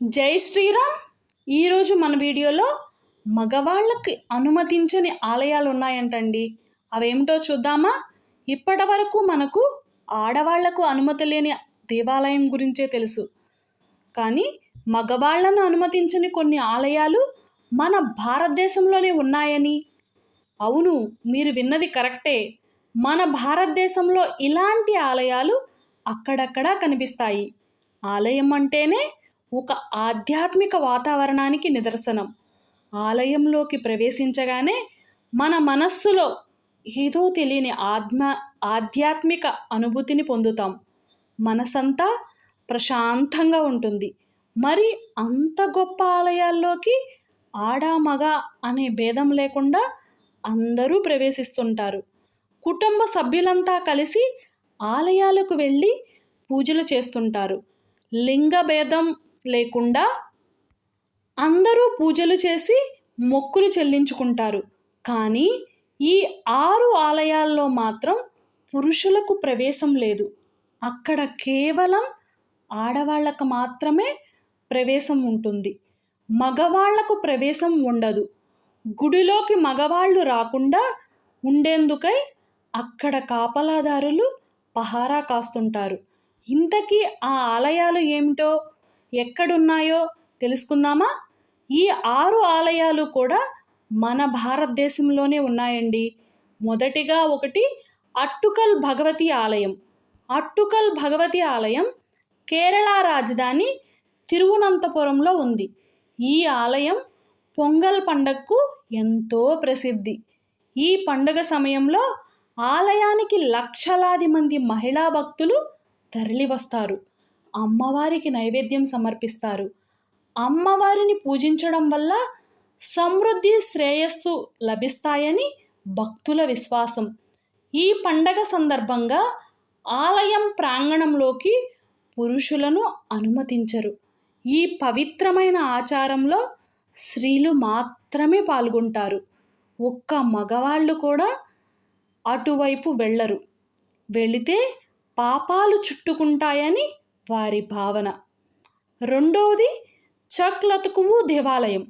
జై శ్రీరామ్. ఈరోజు మన వీడియోలో మగవాళ్ళకి అనుమతించని ఆలయాలు ఉన్నాయంటండి అవేమిటో చూద్దామా? ఇప్పటి వరకు మనకు ఆడవాళ్ళకు అనుమతి లేని దేవాలయం గురించే తెలుసు. కానీ మగవాళ్ళను అనుమతించని కొన్ని ఆలయాలు మన భారతదేశంలోనే ఉన్నాయని. అవును మీరు విన్నది కరెక్టే. మన భారతదేశంలో ఇలాంటి ఆలయాలు అక్కడక్కడా కనిపిస్తాయి. ఆలయం అంటేనే ఒక ఆధ్యాత్మిక వాతావరణానికి నిదర్శనం. ఆలయంలోకి ప్రవేశించగానే మన మనస్సులో ఏదో తెలియని ఆత్మ ఆధ్యాత్మిక అనుభూతిని పొందుతాం. మనసంతా ప్రశాంతంగా ఉంటుంది. మరి అంత గొప్ప ఆలయాల్లోకి ఆడ మగ అనే భేదం లేకుండా అందరూ ప్రవేశిస్తుంటారు. కుటుంబ సభ్యులంతా కలిసి ఆలయాలకు వెళ్ళి పూజలు చేస్తుంటారు. లింగ భేదం లేకుండా అందరూ పూజలు చేసి మొక్కులు చెల్లించుకుంటారు. కానీ ఈ ఆరు ఆలయాల్లో మాత్రం పురుషులకు ప్రవేశం లేదు. అక్కడ కేవలం ఆడవాళ్ళకు మాత్రమే ప్రవేశం ఉంటుంది. మగవాళ్ళకు ప్రవేశం ఉండదు. గుడిలోకి మగవాళ్ళు రాకుండా ఉండేందుకై అక్కడ కాపలాదారులు పహారా కాస్తుంటారు. ఇంతకీ ఆ ఆలయాలు ఏమిటో ఎక్కడున్నాయో తెలుసుకుందామా? ఈ ఆరు ఆలయాలు కూడా మన భారతదేశంలోనే ఉన్నాయండి. మొదటిగా ఒకటి అట్టుకల్ భగవతి ఆలయం. అట్టుకల్ భగవతి ఆలయం కేరళ రాజధాని తిరువనంతపురంలో ఉంది. ఈ ఆలయం పొంగల్ పండగకు ఎంతో ప్రసిద్ధి. ఈ పండుగ సమయంలో ఆలయానికి లక్షలాది మంది మహిళా భక్తులు తరలివస్తారు. అమ్మవారికి నైవేద్యం సమర్పిస్తారు. అమ్మవారిని పూజించడం వల్ల సమృద్ధి శ్రేయస్సు లభిస్తాయని భక్తుల విశ్వాసం. ఈ పండగ సందర్భంగా ఆలయం ప్రాంగణంలోకి పురుషులను అనుమతించరు. ఈ పవిత్రమైన ఆచారంలో స్త్రీలు మాత్రమే పాల్గొంటారు. ఒక్క మగవాళ్ళు కూడా అటువైపు వెళ్ళరు. వెళితే పాపాలు చుట్టుకుంటాయని వారి భావన రెండవది చక్లతుకువు దేవాలయం.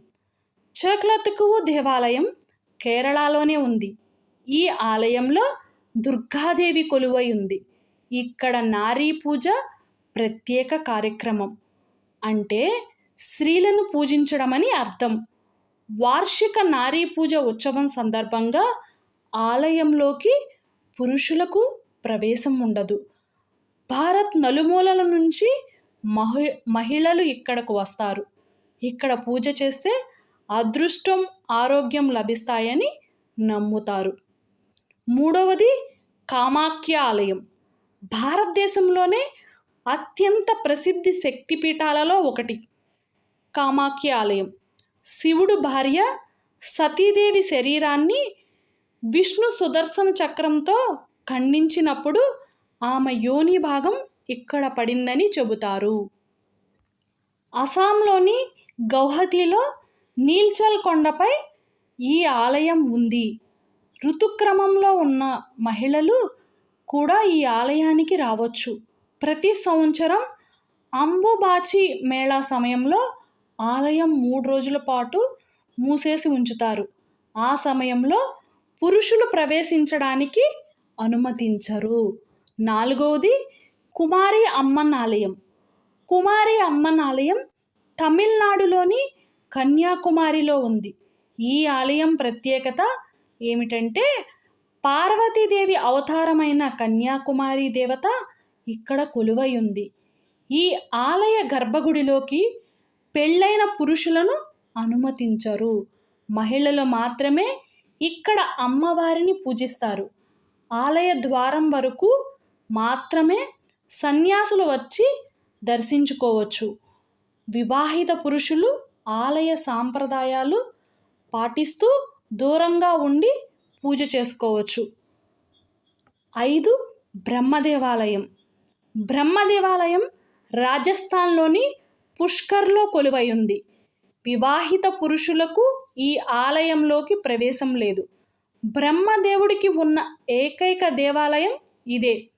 చక్లతుకువు దేవాలయం కేరళలోనే ఉంది. ఈ ఆలయంలో దుర్గాదేవి కొలువై ఉంది. ఇక్కడ నారీ పూజ ప్రత్యేక కార్యక్రమం. అంటే స్త్రీలను పూజించడమని అర్థం. వార్షిక నారీ పూజ ఉత్సవం సందర్భంగా ఆలయంలోకి పురుషులకు ప్రవేశం ఉండదు. భారత్ నలుమూలల నుంచి మహి మహిళలు ఇక్కడకు వస్తారు. ఇక్కడ పూజ చేస్తే అదృష్టం ఆరోగ్యం లభిస్తాయని నమ్ముతారు. మూడవది కామాఖ్య ఆలయం. భారతదేశంలోనే అత్యంత ప్రసిద్ధి శక్తిపీఠాలలో ఒకటి. కామాఖ్య ఆలయం. శివుడు భార్య సతీదేవి శరీరాన్ని విష్ణు సుదర్శన చక్రంతో ఖండించినప్పుడు ఆమె యోని భాగం ఇక్కడ పడిందని చెబుతారు. అస్సాంలోని గౌహతిలో నీల్చల్ కొండపై ఈ ఆలయం ఉంది. ఋతుక్రమంలో ఉన్న మహిళలు కూడా ఈ ఆలయానికి రావచ్చు. ప్రతి సంవత్సరం అంబుబాచి మేళా సమయంలో ఆలయం మూడు రోజుల పాటు మూసేసి ఉంచుతారు. ఆ సమయంలో పురుషులు ప్రవేశించడానికి అనుమతించరు. నాలుగవది కుమారి అమ్మన్ ఆలయం కుమారి అమ్మన్ ఆలయం తమిళనాడులోని కన్యాకుమారిలో ఉంది. ఈ ఆలయం ప్రత్యేకత ఏమిటంటే పార్వతీదేవి అవతారమైన కన్యాకుమారి దేవత ఇక్కడ కొలువై ఉంది. ఈ ఆలయ గర్భగుడిలోకి పెళ్ళైన పురుషులను అనుమతించరు. మహిళలు మాత్రమే ఇక్కడ అమ్మవారిని పూజిస్తారు. ఆలయ ద్వారం వరకు మాత్రమే సన్యాసులు వచ్చి దర్శించుకోవచ్చు. వివాహిత పురుషులు ఆలయ సాంప్రదాయాలు పాటిస్తూ దూరంగా ఉండి పూజ చేసుకోవచ్చు. ఐదు బ్రహ్మదేవాలయం. బ్రహ్మదేవాలయం రాజస్థాన్లోని పుష్కర్లో కొలువై ఉంది వివాహిత పురుషులకు ఈ ఆలయంలోకి ప్రవేశం లేదు. బ్రహ్మదేవుడికి ఉన్న ఏకైక దేవాలయం ఇదే.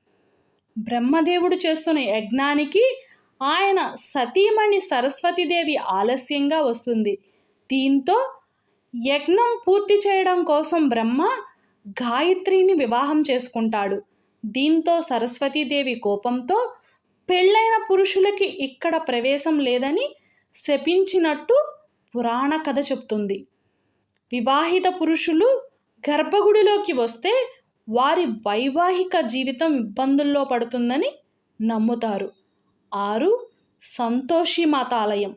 బ్రహ్మదేవుడు చేస్తున్న యజ్ఞానికి ఆయన సతీమణి సరస్వతీదేవి ఆలస్యంగా వస్తుంది. దీంతో యజ్ఞం పూర్తి చేయడం కోసం బ్రహ్మ గాయత్రిని వివాహం చేసుకుంటాడు. దీంతో సరస్వతీదేవి కోపంతో పెళ్ళైన పురుషులకి ఇక్కడ ప్రవేశం లేదని శపించినట్టు పురాణ కథ చెప్తుంది. వివాహిత పురుషులు గర్భగుడిలోకి వస్తే వారి వైవాహిక జీవితం ఇబ్బందుల్లో పడుతుందని నమ్ముతారు. ఆరు సంతోషి మాత ఆలయం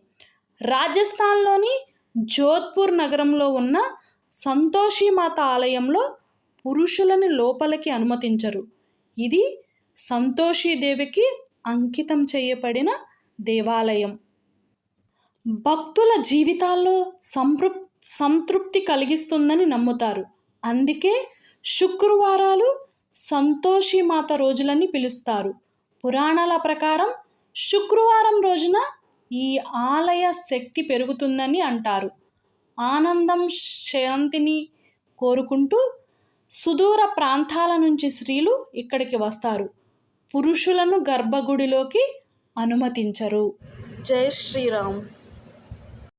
రాజస్థాన్లోని జోధ్పూర్ నగరంలో ఉన్న సంతోషి మాత ఆలయంలో పురుషులని లోపలికి అనుమతించరు. ఇది సంతోషీదేవికి అంకితం చేయబడిన దేవాలయం. భక్తుల జీవితాల్లో సంతృప్ సంతృప్తి కలిగిస్తుందని నమ్ముతారు. అందుకే శుక్రవారాలు సంతోషి మాత రోజులని పిలుస్తారు. పురాణాల ప్రకారం శుక్రవారం రోజున ఈ ఆలయ శక్తి పెరుగుతుందని అంటారు. ఆనందం శాంతిని కోరుకుంటూ సుదూర ప్రాంతాల నుంచి స్త్రీలు ఇక్కడికి వస్తారు. పురుషులను గర్భగుడిలోకి అనుమతించరు. జై శ్రీరామ్.